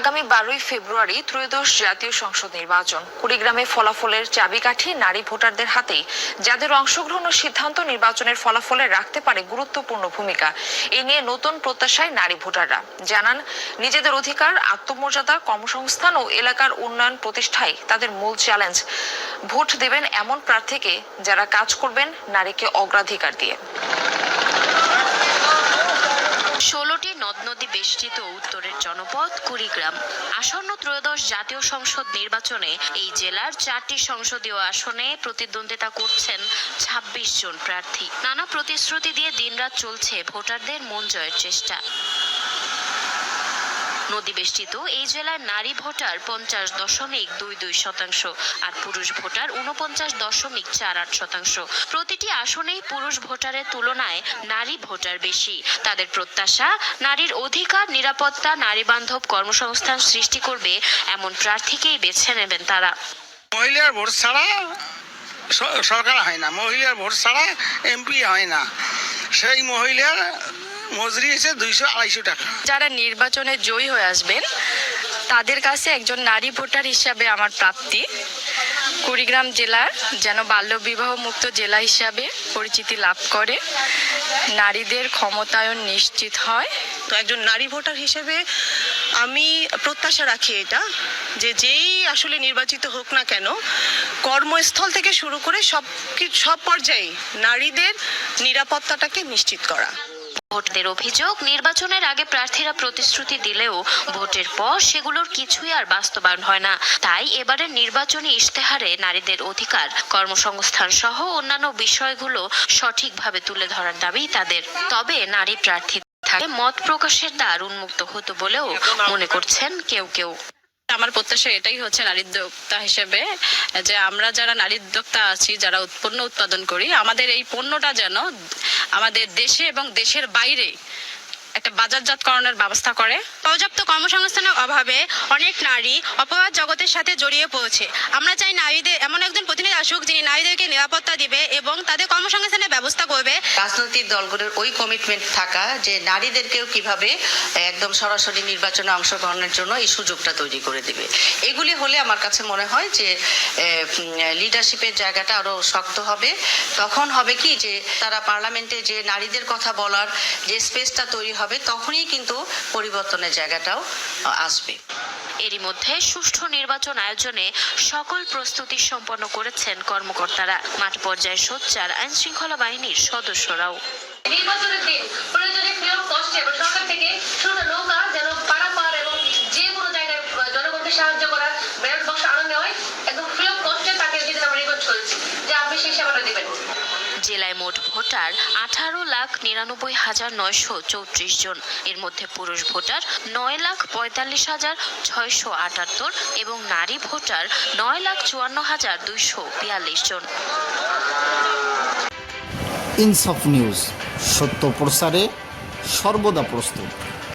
আগামী বারোই ফেব্রুয়ারি ত্রয়োদশ জাতীয় সংসদ নির্বাচন। কুড়িগ্রামে ফলাফলের চাবিকাঠি নারী ভোটারদের হাতেই। যাদের অংশগ্রহণ ও সিদ্ধান্ত নির্বাচনের ফলাফলে রাখতে পারে গুরুত্বপূর্ণ ভূমিকা। এ নিয়ে নতুন প্রত্যাশায় নারী ভোটাররা। জানান, নিজেদের অধিকার, আত্মমর্যাদা, কর্মসংস্থান ও এলাকার উন্নয়ন প্রতিষ্ঠায় তাদের মূল চ্যালেঞ্জ। ভোট দেবেন এমন প্রার্থীকে যারা কাজ করবেন নারীকে অগ্রাধিকার দিয়ে। নদ নদী বেষ্টিত উত্তরের জনপদ কুড়িগ্রাম। আসন্ন ত্রয়োদশ জাতীয় সংসদ নির্বাচনে এই জেলার চারটি সংসদীয় আসনে প্রতিদ্বন্দ্বিতা করছেন ২৬ জন প্রার্থী। নানা প্রতিশ্রুতি দিয়ে দিনরাত চলছে ভোটারদের মন জয়ের চেষ্টা। নদী বেষ্টিত এই জেলার নারী ভোটার পঞ্চাশ দশমিক দুই দুই শতাংশ আর পুরুষ ভোটার উনপঞ্চাশ দশমিক চার আট শতাংশ। প্রতিটি আসনেই পুরুষ ভোটারের তুলনায় নারী ভোটার বেশি। তাদের প্রত্যাশা, নারীর অধিকার, নিরাপত্তা নারী বান্ধব কর্মসংস্থান সৃষ্টি করবে এমন প্রার্থীকেই বেছে নেবেন তারা। মহিলার ভোট ছাড়া সরকার হয় না। মহিলার ভোট ছাড়া এমপি হয় না। সেই মহিলার মজুরি হচ্ছে দুইশো আড়াইশো টাকা। যারা নির্বাচনে জয়ী হয়ে আসবেন তাদের কাছে একজন নারী ভোটার হিসাবে আমার প্রাপ্তি। কুড়িগ্রাম জেলার যেন বাল্যবিবাহ মুক্ত জেলা হিসাবে পরিচিতি লাভ করে নারীদের ক্ষমতায়ন নিশ্চিত হয়। তো একজন নারী ভোটার হিসেবে আমি প্রত্যাশা রাখি এটা যে যেই আসলে নির্বাচিত হোক না কেন কর্মস্থল থেকে শুরু করে সব সব পর্যায়ে নারীদের নিরাপত্তাটাকে নিশ্চিত করা। ভোটদের অভিযোগ, নির্বাচনের আগে প্রার্থীরা প্রতিশ্রুতি দিলেও ভোটের পর সেগুলোর কিছুই আর বাস্তবায়ন হয় না। তাই এবারের নির্বাচনী ইশতেহারে নারীদের অধিকার, কর্মসংস্থান সহ অন্যান্য বিষয়গুলো সঠিকভাবে তুলে ধরার দাবি তাদের। তবে নারী প্রার্থী থাকে মত প্রকাশের দ্বার উন্মুক্ত হতো বলেও মনে করছেন কেউ কেউ। আমার প্রত্যাশা এটাই হচ্ছে নারী উদ্যোক্তা হিসেবে, যে আমরা যারা নারী উদ্যোক্তা আছি, যারা উৎপন্ন উৎপাদন করি, আমাদের এই পণ্যটা যেন আমাদের দেশে এবং দেশের বাইরে একটা বাজারজাতকরণের ব্যবস্থা করে। পর্যাপ্ত কর্মসংস্থানের অভাবে অনেক নারী অপরাধ জগতের সাথে জড়িয়ে পড়ছে। আমরা চাই নারীদের, এমন একজন প্রতিনিধি আসুক যিনি নারীদেরকে নিরাপত্তা দিবে এবং তাদের কর্মসংস্থানের ব্যবস্থা করবে। রাজনৈতিক দলগুলোর ওই কমিটমেন্ট থাকা যে নারীদেরকেও কীভাবে একদম সরাসরি নির্বাচনে অংশগ্রহণের জন্য এই সুযোগটা তৈরি করে দেবে। এগুলি হলে আমার কাছে মনে হয় যে লিডারশিপের জায়গাটা আরও শক্ত হবে। তখন হবে কি যে, তারা পার্লামেন্টে যে নারীদের কথা বলার যে স্পেসটা তৈরি হবে, তখনই কিন্তু পরিবর্তনের জায়গাটাও আসবে। এরই মধ্যে সুষ্ঠু নির্বাচন আয়োজনে সকল প্রস্তুতি সম্পন্ন করেছেন কর্মকর্তারা। মাঠ পর্যায়ে সোচ্চার আইন শৃঙ্খলা বাহিনীর সদস্যরাও। নির্বাচনের দিন ভোটার আঠারো লাখ নিরানব্বই হাজার নয়শো চৌত্রিশ জন। এর মধ্যে পুরুষ ভোটার নয় লাখ পঁয়তাল্লিশ হাজার ছয়শো আটাত্তর এবং নারী ভোটার নয় লাখ চুয়ান্ন হাজার দুইশো বিয়াল্লিশ জন। ইনসফ নিউজ, সত্য প্রসারে সর্বদা প্রস্তুত।